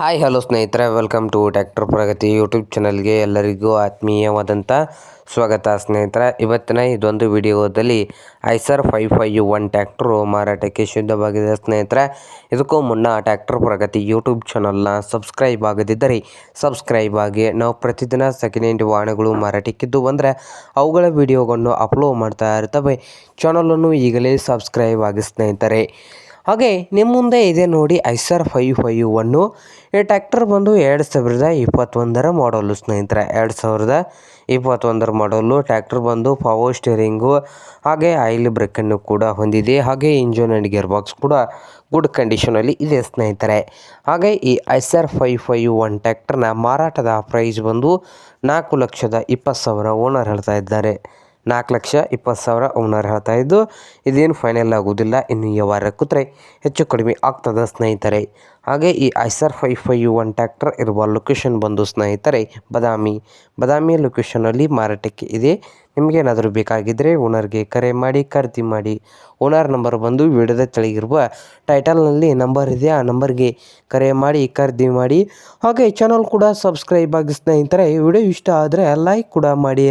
Hi hello ಸ್ನೇಹಿತರೆ. Welcome to tractor Pragati YouTube ಚಾನಲ್ಗೆ ಎಲ್ಲರಿಗೂ ಆತ್ಮೀಯವಾದಂಥ ಸ್ವಾಗತ ಸ್ನೇಹಿತರೆ. ಇವತ್ತಿನ ಇದೊಂದು ವಿಡಿಯೋದಲ್ಲಿ Eicher five five one tractor ಮಾರಾಟಕ್ಕೆ ಶುದ್ಧವಾಗಿದೆ ಸ್ನೇಹಿತರೆ. ಇದಕ್ಕೂ ಮುನ್ನ ಟ್ಯಾಕ್ಟರ್ ಪ್ರಗತಿ ಯೂಟ್ಯೂಬ್ ಚಾನಲ್ನ ಸಬ್ಸ್ಕ್ರೈಬ್ ಆಗದಿದ್ದರೆ ಸಬ್ಸ್ಕ್ರೈಬ್ ಆಗಿ ನಾವು ಪ್ರತಿದಿನ ಸೆಕೆಂಡ್ ಹ್ಯಾಂಡ್ ವಾಹನಗಳು ಮಾರಾಟಕ್ಕಿದ್ದು ಬಂದರೆ ಅವುಗಳ ವಿಡಿಯೋಗಳನ್ನು ಅಪ್ಲೋಡ್ ಮಾಡ್ತಾ ಇರ್ತವೆ. ಚಾನಲನ್ನು ಈಗಲೇ ಸಬ್ಸ್ಕ್ರೈಬ್ ಆಗಿ ಸ್ನೇಹಿತರೆ. ಹಾಗೆ ನಿಮ್ಮ ಮುಂದೆ ಇದೆ ನೋಡಿ ಐಸರ್ ಫೈವ್ ಫೈವ್ ಒನ್ನು. ಈ ಟ್ಯಾಕ್ಟರ್ ಬಂದು ಎರಡು ಸಾವಿರದ ಇಪ್ಪತ್ತೊಂದರ ಮಾಡಲು ಸ್ನೇಹಿತರೆ. ಎರಡು ಸಾವಿರದ ಇಪ್ಪತ್ತೊಂದರ ಮಾಡಲು ಟ್ಯಾಕ್ಟರ್ ಬಂದು ಪವರ್ ಸ್ಟೇರಿಂಗು ಹಾಗೆ ಆಯಿಲ್ ಬ್ರೇಕನ್ನು ಕೂಡ ಹೊಂದಿದೆ. ಹಾಗೆ ಇಂಜಿನ್ ಆ್ಯಂಡ್ ಗೇರ್ ಬಾಕ್ಸ್ ಕೂಡ ಗುಡ್ ಕಂಡೀಷನಲ್ಲಿ ಇದೆ ಸ್ನೇಹಿತರೆ. ಹಾಗೆ ಈ ಐಸರ್ ಫೈವ್ ಫೈವ್ ಒನ್ ಟ್ಯಾಕ್ಟರ್ನ ಮಾರಾಟದ ಪ್ರೈಸ್ ಬಂದು ನಾಲ್ಕು ಲಕ್ಷದ ಇಪ್ಪತ್ತು ಸಾವಿರ ಓನರ್ ಹೇಳ್ತಾ ಇದ್ದಾರೆ. ನಾಲ್ಕು ಲಕ್ಷ ಇಪ್ಪತ್ತು ಸಾವಿರ ಓನರ್ ಹೇಳ್ತಾ ಇದ್ದು, ಇದೇನು ಫೈನಲ್ ಆಗೋದಿಲ್ಲ, ಇನ್ನು ವ್ಯವಹಾರ ಕೂತ್ರೆ ಹೆಚ್ಚು ಕಡಿಮೆ ಆಗ್ತದೆ ಸ್ನೇಹಿತರೆ. ಹಾಗೆ ಈ ಐಸರ್ ಫೈ ಫೈ ಯು ಒನ್ ಟ್ಯಾಕ್ಟರ್ ಇರುವ ಲೊಕೇಶನ್ ಬಂದು ಸ್ನೇಹಿತರೆ, ಬದಾಮಿ. ಬದಾಮಿ ಲೊಕೇಶನಲ್ಲಿ ಮಾರಾಟಕ್ಕೆ ಇದೆ. ನಿಮಗೇನಾದರೂ ಬೇಕಾಗಿದ್ದರೆ ಓನರ್ಗೆ ಕರೆ ಮಾಡಿ, ಖರೀದಿ ಮಾಡಿ. ಓನರ್ ನಂಬರ್ ಬಂದು ವಿಡಿಯೋದ ಕೆಳಗಿರುವ ಟೈಟಲ್ನಲ್ಲಿ ನಂಬರ್ ಇದೆ, ಆ ನಂಬರ್ಗೆ ಕರೆ ಮಾಡಿ, ಖರೀದಿ ಮಾಡಿ. ಹಾಗೆ ಚಾನಲ್ ಕೂಡ ಸಬ್ಸ್ಕ್ರೈಬ್ ಆಗಿ ಸ್ನೇಹಿತರೆ, ವಿಡಿಯೋ ಇಷ್ಟ ಆದರೆ ಲೈಕ್ ಕೂಡ ಮಾಡಿ.